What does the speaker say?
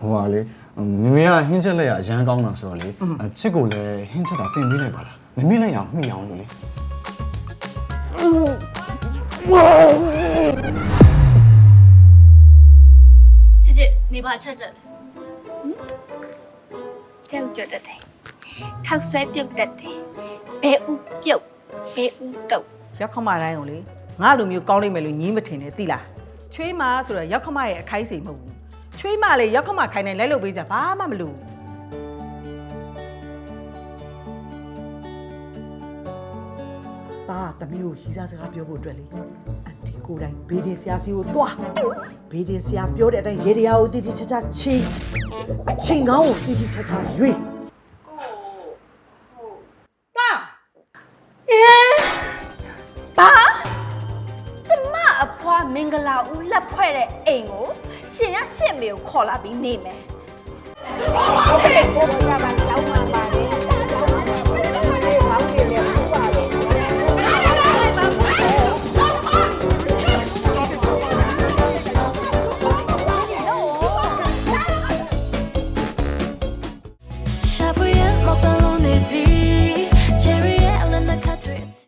ဟိုကလေမမေကဟင်းချက်လက်ရအရန်ကောင်းတာဆိုတော့လေအချစ်ကိုလည်းဟင်းချက်တာတင်ပေးလိုက်ပါလားမမေလည်းရအောင်မှီအောင်လို့လေချစ်ချစ်နေပါချက်တက်တယ်ကြောက်ကြတတ်တယ်ခောက်ဆွဲပြုတ်တတ်တယ်ဘဲဥပြုတ်ဘဲဥတုတ်ရောက်ခမတိုင်းကိုလေငါလိုမျိုးကောင်းလိမ့်မယ်လို့ညင်းမထင်နဲ့သိလားချွေးမဆိုတော့ရောက်ခမရဲ့အခိုင်းစိမ်မဟုတ်ဘူး ချွေးမလေရောက်ခမခိုင်းတိုင်းလိုက်လို့ပေးကြဘာမှမလို့ဒါကတမျိုးရီစားစကားပြောဖို့အတွက်လေအန်တီကိုယ်တိုင်ဘေးဒင်ဆရာစီကိုတွားဘေးဒင်ဆရာပြောတဲ့အတိုင်းရေတရားကိုတည်တည်ချာချာချင်းအချင်းကောင်းကိုတည်တည်ချာချာရွေး မင်္ဂလာဦးလက်ဖွဲ့တဲ့အိမ်ကိုရှင်ရရှင့်မေကိုခေါ်လာပြီးနေမယ် ဟုတ်ကဲ့ကိုပါပါ